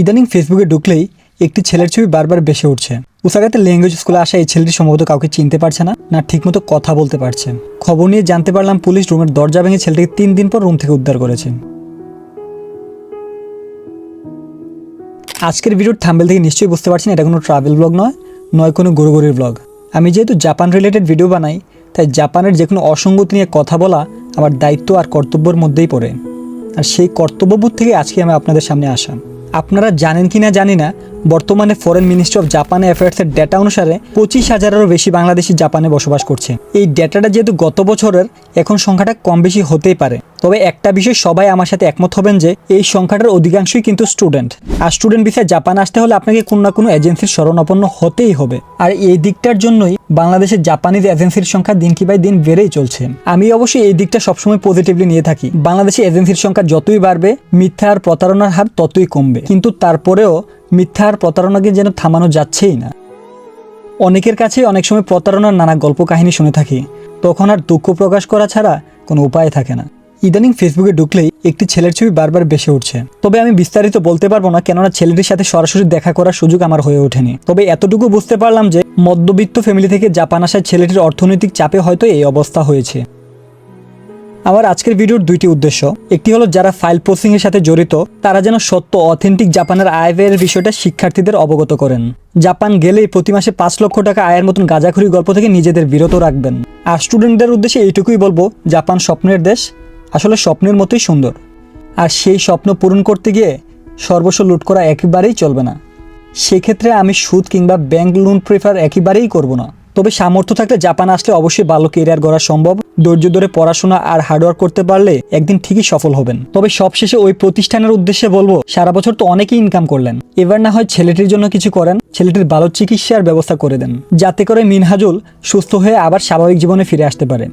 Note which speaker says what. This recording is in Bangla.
Speaker 1: ইদানিং ফেসবুকে ঢুকলেই একটি ছেলের ছবি বারবার বেসে উঠছে। উসাগাতে ল্যাঙ্গুয়েজ স্কুলে আসা এই ছেলেটি সম্ভবত কাউকে চিনতে পারছে না না ঠিকমতো কথা বলতে পারছে। খবর নিয়ে জানতে পারলাম পুলিশ রুমের দরজা ভেঙে ছেলেটিকে তিন দিন পর রুম থেকে উদ্ধার করেছে। আজকের ভিডিওর থাম্বেল থেকে নিশ্চয়ই বুঝতে পারছেন, এটা কোনো ট্রাভেল ব্লগ নয় নয় কোনো গরুগরির ব্লগ আমি যেহেতু জাপান রিলেটেড ভিডিও বানাই, তাই জাপানের যে কোনো অসঙ্গতি নিয়ে কথা বলা আমার দায়িত্ব আর কর্তব্যের মধ্যেই পড়ে। আর সেই কর্তব্যবোধ থেকে আজকে আমি আপনাদের সামনে আসা। আপনারা জানেন কি না জানি না, বর্তমানে ফরেন মিনিস্ট্রি অফ জাপান অ্যাফেয়ার্সের ডেটা অনুসারে পঁচিশ হাজারেরও বেশি বাংলাদেশি জাপানে বসবাস করছে। এই ডেটাটা যেহেতু গত বছরের, এখন সংখ্যাটা কম বেশি হতেই পারে। তবে একটা বিষয় সবাই আমার সাথে একমত হবেন যে, এই সংখ্যাটার অধিকাংশই কিন্তু স্টুডেন্ট আর স্টুডেন্ট বিষয়ে জাপান আসতে হলে আপনাকে কোনো না কোনো এজেন্সির শরণাপন্ন হতেই হবে। আর এই দিকটার জন্যই বাংলাদেশের জাপানিজ এজেন্সির সংখ্যা দিন কি বাই দিন বেড়েই চলছে। আমি অবশ্যই এই দিকটা সবসময় পজিটিভলি নিয়ে থাকি। বাংলাদেশে এজেন্সির সংখ্যা যতই বাড়বে, মিথ্যা আর প্রতারণার হার ততই কমবে। কিন্তু তারপরেও মিথ্যা আর প্রতারণাকে যেন থামানো যাচ্ছেই না। অনেকের কাছে অনেক সময় প্রতারণার নানা গল্প কাহিনী শুনে থাকি। তখন আর দুঃখ প্রকাশ করা ছাড়া কোনো উপায় থাকে না। ইদানিং ফেসবুকে ঢুকলেই একটি ছেলের ছবি বারবার বেসে উঠছে। তবে আমি বিস্তারিত বলতে পারব না, কেননা ছেলেটির সাথে সরাসরি দেখা করার সুযোগ আমার হয়ে ওঠেনি। তবে এতটুকু বুঝতে পারলাম যে, মধ্যবিত্ত ফ্যামিলি থেকে জাপান আসা ছেলেটির অর্থনৈতিক চাপে হয়তো এই অবস্থা হয়েছে। আমার আজকের ভিডিওর দুইটি উদ্দেশ্য। একটি হলো যারা ফাইল প্রসেসিং এর সাথে জড়িত, তারা যেন সত্য অথেন্টিক জাপানের আয় ব্যয়ের বিষয়টা শিক্ষার্থীদের অবগত করেন। জাপান গেলেই প্রতি মাসে পাঁচ লক্ষ টাকা আয়ের মতন গাঁজাখুরি গল্প থেকে নিজেদের বিরত রাখবেন। আর স্টুডেন্টদের উদ্দেশ্যে এইটুকুই বলব, জাপান স্বপ্নের দেশ, আসলে স্বপ্নের মতোই সুন্দর। আর সেই স্বপ্ন পূরণ করতে গিয়ে সর্বস্ব লুট করা একেবারেই চলবে না। সেক্ষেত্রে আমি সুদ কিংবা ব্যাংক লোন প্রেফার একেবারেই করব না। তবে সামর্থ্য থাকলে জাপান আসলে অবশ্যই ভালো কেরিয়ার গড়া সম্ভব। ধৈর্য ধরে পড়াশোনা আর হার্ডওয়ার্ক করতে পারলে একদিন ঠিকই সফল হবেন। তবে সবশেষে ওই প্রতিষ্ঠানের উদ্দেশ্যে বলব, সারা বছর তো অনেকেই ইনকাম করলেন। এবার না হয় ছেলেটির জন্য কিছু করেন, ছেলেটির ভালো চিকিৎসার ব্যবস্থা করে দেন। যাতে করে মিনহাজুল সুস্থ হয়ে আবার স্বাভাবিক জীবনে ফিরে আসতে পারে।